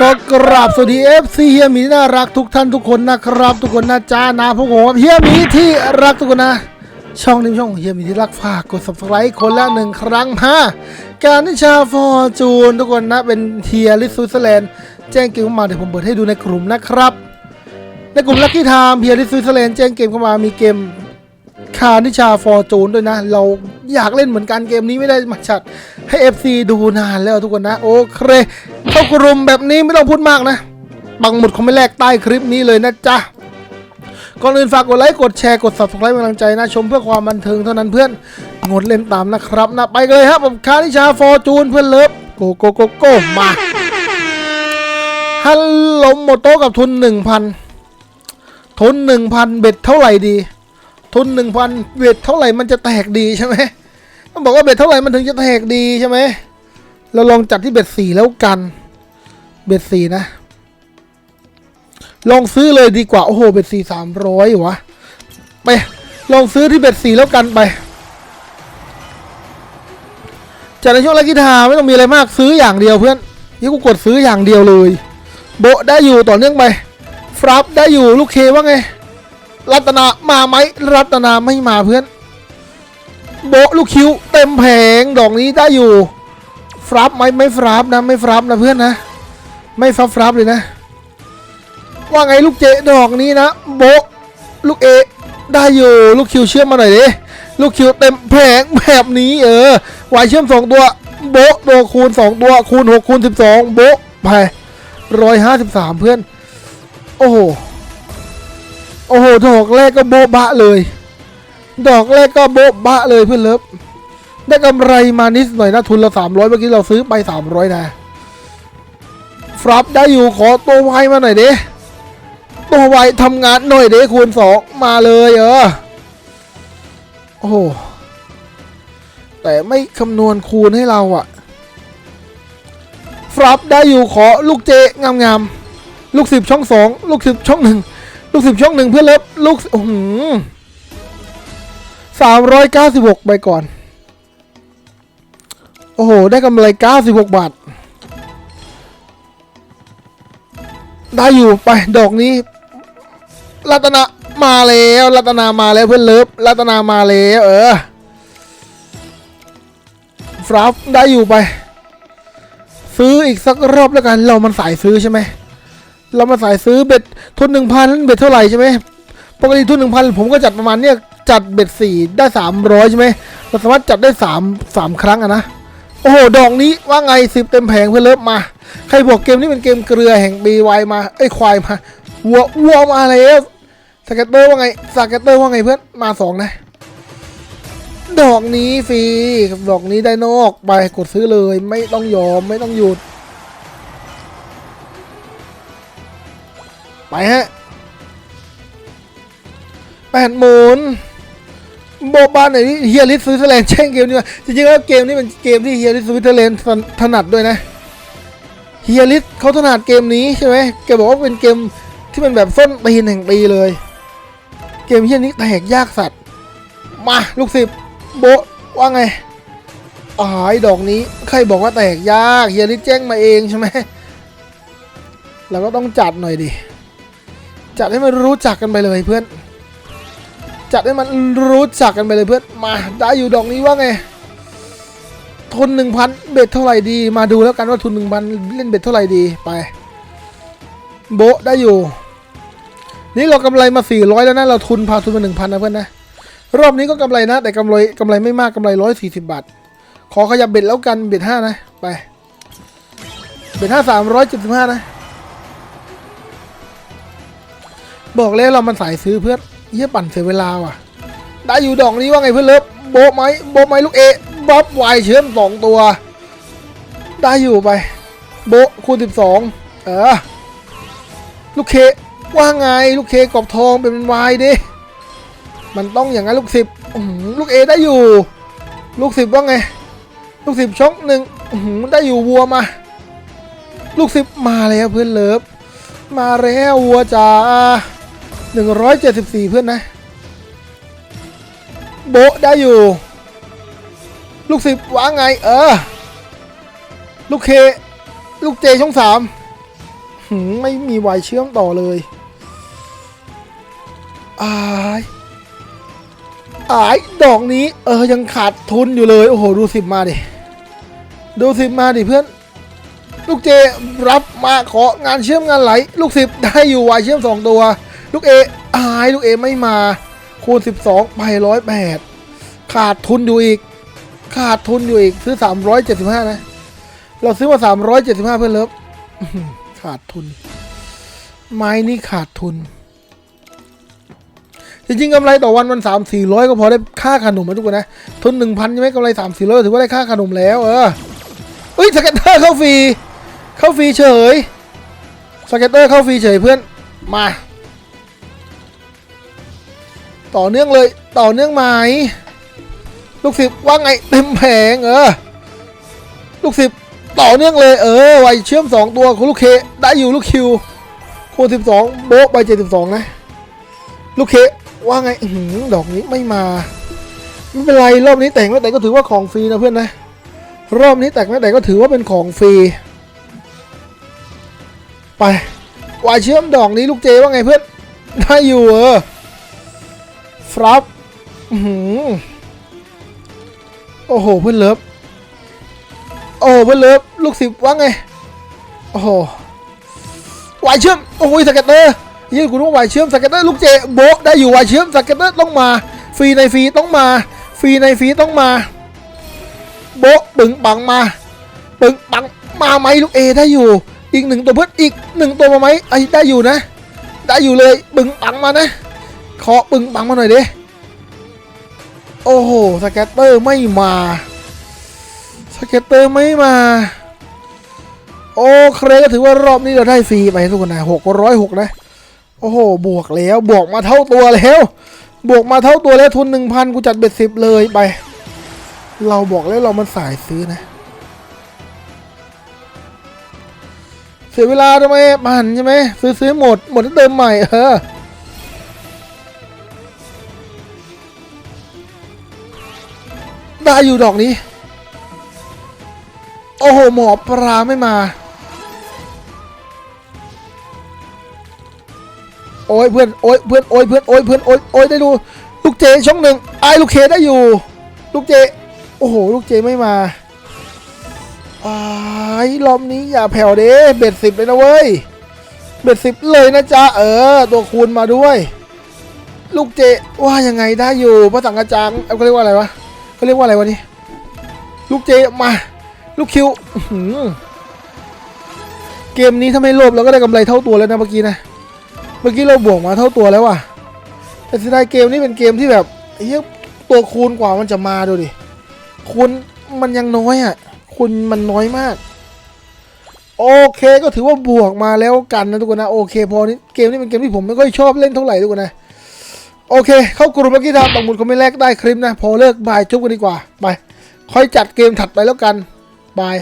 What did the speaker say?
ก็กราบสวัสดีเอฟซีเฮียหมีน่ารักทุกท่านทุกคนนะครับ ทุกคนนะจ้านะพวกผมเฮียหมีที่รักทุกคนนะ ช่องนี้ช่องเฮียหมีที่รักฝากกด subscribe คนละหนึ่งครั้งฮะการนิชาฟอร์จูนทุกคนนะเป็นเทียริสสวิตเซอร์แลนด์แจ้งเกมเข้ามาเดี๋ยวผมเปิดให้ดูในกลุ่มนะครับ ในกลุ่มลัคกี้ไทม์เฮียริสสวิตเซอร์แลนด์แจ้งเกมเข้ามามีเกมคานิชาฟอร์จูนด้วยนะ เราอยากเล่นเหมือนกันเกมนี้ไม่ได้มาจัดให้ FC ดูนานแล้วทุกคนนะ โอเค เข้ากลุ่มแบบนี้ไม่ต้องพูดมากนะ บังหมุดคอมเมนต์แรกใต้คลิปนี้เลยนะจ๊ะ ก่อนอื่นฝากกดไลค์กดแชร์กด subscribe เป็นกำลังใจนะชมเพื่อความบันเทิงเท่านั้นเพื่อน งดเล่นตามนะครับนะไปเลยครับผมคานิชาฟอร์จูนเพื่อนเลิฟโกโกโกโกมาฮัลโหลโมโต้กับทุน1,000ทุน1,000เบ็ดเท่าไหร่ดี ทุนหนึ่งพันเบ็ดเท่าไหร่มันจะแตกดีใช่ไหมต้องบอกว่าเบ็ดเท่าไหร่มันถึงจะแตกดีใช่ไหม เราลองจัดที่เบ็ดสี่แล้วกัน เบ็ดสี่นะ ลองซื้อเลยดีกว่า โอ้โห เบ็ดสี่สามร้อยวะ ไป ลองซื้อที่เบ็ดสี่แล้วกันไปจัดในช่วงแรกกีฬาไม่ต้องมีอะไรมากซื้ออย่างเดียวเพื่อนยี่กูกดซื้ออย่างเดียวเลย โบได้อยู่ต่อเนื่องไปฟรับได้อยู่ลูกเคว่าไง รัตนามาไหมรัตนาไม่มาเพื่อน โบลูกคิวเต็มแผงดอกนี้ได้อยู่ ฟรับไหมไม่ฟรับนะไม่ฟรับนะเพื่อนนะ ไม่ฟรับฟรับเลยนะ ว่าไงลูกเจดอกนี้นะโบลูกเอได้อยู่ลูกคิวเชื่อมมาหน่อยดิลูกคิวเต็มแผงแบบนี้เออวายเชื่อมสองตัวโบะตัวคูณสองตัวคูณหกคูณสิบสองโบะไปร้อยห้าสิบสามเพื่อน โอ้โหโอ้โหดอกแรกก็โบบะเลย ดอกแรกก็โบบะเลยเพื่อนเลิฟ ได้กำไรมานิดหน่อยนะทุนละสามร้อยเมื่อกี้เราซื้อไปสามร้อยนะฟรับได้อยู่ขอตัวไวมาหน่อยเด้ตัวไวทำงานหน่อยเด้คูณสองมาเลยเออโอ้โหแต่ไม่คำนวณคูณให้เราอะฟรับได้อยู่ขอลูกเจงามๆลูกสิบช่องสองลูกสิบช่องหนึ่งลูกสิบช่องหนึ่งเพื่อเล็บลูกสามร้อยเก้าสิบหกไปก่อน โอ้โห ได้กำไรเก้าสิบหกบาท ได้อยู่ไปดอกนี้ รัตนามาแล้ว รัตนามาแล้วเพื่อนเลิฟรัตนามาแล้ว เออฟรับได้อยู่ไป ซื้ออีกสักรอบแล้วกัน เรามันสายซื้อใช่ไหม เรามาสายซื้อเบ็ดทุนหนึ่งพันเบ็ดเท่าไหร่ใช่ไหมปกติทุนหนึ่งพันผมก็จัดประมาณเนี้ยจัดเบ็ดสี่ได้สามร้อยใช่ไหมเราสามารถจัดได้สามสามครั้งอะนะ โอ้โห ดอกนี้ว่าไงสิบเต็มแผงเพื่อนเลิฟมา ใครบอกเกมนี้เป็นเกมเกลือแห่งบีวายมาไอ้ควายมาวัววัวมาแล้วสเก็ตเตอร์ว่าไงสเก็ตเตอร์ว่าไงเพื่อนมาสองนะ ดอกนี้ฟรีดอกนี้ได้นอกไปกดซื้อเลย ไม่ต้องยอมไม่ต้องหยุด ไปฮะแปดหมุน โบบานไหนที่เฮียริสสวิตเซอร์แลนด์แช่งเกมนี้มาจริงๆแล้วเกมนี้เป็นเกมที่เฮียริสสวิตเซอร์แลนด์ถนัดด้วยนะเฮียริสเขาถนัดเกมนี้ใช่ไหมแกบอกว่าเป็นเกมที่มันแบบส้นตีนแห่งปีเลย เกมเฮียนี้แตกยากสัตว์ มาลูกศิษย์โบว่าไงอ๋อไอ้ดอกนี้ใครบอกว่าแตกยากเฮียริสแจ้งมาเองใช่ไหมเราก็ต้องจัดหน่อยดิจัดให้มันรู้จักกันไปเลยเพื่อน จัดให้มันรู้จักกันไปเลยเพื่อนมาได้อยู่ดอกนี้ว่าไงทุนหนึ่งพันเบ็ดเท่าไหร่ดี มาดูแล้วกันว่าทุนหนึ่งพันเล่นเบ็ดเท่าไหร่ดีไป โบได้อยู่ นี่เรากำไรมาสี่ร้อยแล้วนะเราทุนพาทุนมาหนึ่งพันนะเพื่อนนะรอบนี้ก็กำไรนะ แต่กำไรกำไรไม่มากกำไรร้อยสี่สิบบาท ขอขยับเบ็ดแล้วกันเบ็ดห้านะไปเบ็ดห้าสามร้อยจ็ดสิบห้านะบอกแล้วเรามันสายซื้อเพื่อน เยี่ยปั่นเสียเวลาว่ะ ได้อยู่ดอกนี้ว่าไงเพื่อนเลิฟโบะไหมโบะไหมลูกเอบ๊อบไวเชื่อมสองตัว ได้อยู่ไป โบะคูณสิบสองเออลูกเคว่าไงลูกเคกรอบทองเป็นวายดิมันต้องอย่างนั้นลูกสิบลูกเอได้อยู่ ลูกสิบว่าไง ลูกสิบช่องหนึ่งได้อยู่วัวมา ลูกสิบมาแล้วเพื่อนเลิฟ มาแล้ววัวจ๋า หนึ่งร้อยเจ็ดสิบสี่เพื่อนนะ โบได้อยู่ ลูกสิบว่าไง เออ ลูกเค ลูกเจช่องสามหือไม่มีไวเชื่อมต่อเลย อายอายดอกนี้ เออ ยังขาดทุนอยู่เลย โอ้โห ดูสิบมาดิ ดูสิบมาดิเพื่อน ลูกเจรับมาของานเชื่อมงานไหล ลูกสิบได้อยู่ไวเชื่อมสองตัว ลูกเออายลูกเอไม่มาคูณสิบสองไปร้อยแปดขาดทุนอยู่อีก ขาดทุนอยู่อีก ซื้อสามร้อยเจ็ดสิบห้านะ เราซื้อมาสามร้อยเจ็ดสิบห้าเพื่อนเลิฟขาดทุน ไม้นี่ขาดทุน จริงๆกำไรต่อวันมันสามสี่ร้อยก็พอได้ค่าขนมนะทุกคนนะ ทุนหนึ่งพันใช่ไหมกำไรสามสี่ร้อยถือว่าได้ค่าขนมแล้ว เออเอ้ยสเก็ตเตอร์เข้าฟรี เข้าฟรีเฉยสเก็ตเตอร์เข้าฟรีเฉยเพื่อน มา ต่อเนื่องเลยต่อเนื่องไหมลูกศิษย์ว่าไงเต็มแผงเออลูกศิษย์ต่อเนื่องเลยเออไวเชื่อมสองตัวของลูกเคได้อยู่ลูกคิวคูณสิบสองโบ๊ะไปเจ็ดสิบสองนะ ลูกเคว่าไงหือดอกนี้ไม่มาไม่เป็นไรรอบนี้แต่งไม่แต่งก็ถือว่าของฟรีนะเพื่อนนะรอบนี้แต่งไม่แต่งก็ถือว่าเป็นของฟรีไปวายเชื่อมดอกนี้ลูกเจว่าไงเพื่อนได้อยู่เออ ฟรับอือหือโอ้โหเพื่อนเลิฟโอ้เพื่อนเลิฟลูกศิษย์ว่าไง โอ้โหวายเชื่อม โอ้ยสเก็ตเตอร์ยี่คุณว่าวายเชื่อมสเก็ตเตอร์ลูกเจโบะได้อยู่วายเชื่อมสเก็ตเตอร์ต้องมา ฟรีในฟรีต้องมา ฟรีในฟรีต้องมา โบะปึงปังมา ปึงปังมาไหมลูกเอได้อยู่ อีกหนึ่งตัวเพื่อนอีกหนึ่งตัวมาไหมไอ้ได้อยู่นะ ได้อยู่เลยปึงปังมานะ ขอปึงปังมาหน่อยดิ โอ้โหสเก็ตเตอร์ไม่มาสเก็ตเตอร์ไม่มา โอเคก็ถือว่ารอบนี้เราได้ฟรีไปทุกคนนะหกร้อยหกนะ โอ้โห บวกแล้ว บวกมาเท่าตัวแล้ว บวกมาเท่าตัวแล้วทุนหนึ่งพันกูจัดเบ็ดสิบเลยไป เราบอกแล้วเรามันสายซื้อนะเสียเวลาทำไมมันใช่ไหมซื้อซื้อหมด หมดแล้วเติมใหม่เออ ได้อยู่ดอกนี้ โอ้โห หมอปลาไม่มา โอ้ยเพื่อน โอ้ยเพื่อน โอ้ยเพื่อน โอ้ยเพื่อน โอ้ยโอ้ยได้ดู ลูกเจช่องหนึ่งไอ้ลูกเคได้อยู่ ลูกเจ โอ้โห ลูกเจไม่มาไอ้รอบนี้อย่าแผ่วเด้เบ็ดสิบเลยนะเว้ย เบ็ดสิบเลยนะจ๊ะ เออ ตัวคูณมาด้วย ลูกเจว่ายังไงได้อยู่พระสังกระจังเอ้าเขาเรียกว่าอะไรวะ เขาเรียกว่าอะไรวะนี่ลูกเจมา ลูกคิวเกมนี้ถ้าไม่โลภเราก็ได้กำไรเท่าตัวแล้วนะเมื่อกี้นะเมื่อกี้เราบวกมาเท่าตัวแล้วว่ะ แต่สุดท้ายเกมนี้เป็นเกมที่แบบเหี้ยตัวคูณกว่ามันจะมาดูดิคูณมันยังน้อยอะคูณมันน้อยมาก โอเคก็ถือว่าบวกมาแล้วกันนะทุกคนนะโอเคพอนี้เกมนี้เป็นเกมที่ผมไม่ค่อยชอบเล่นเท่าไหร่ทุกคนนะ โอเค เข้ากลุ่มเมื่อกี้ทำบังมุดคอมเมนต์แรกได้คลิปนะ พอเลิกบายจุ๊บกันดีกว่า ไป ค่อยจัดเกมถัดไปแล้วกัน บาย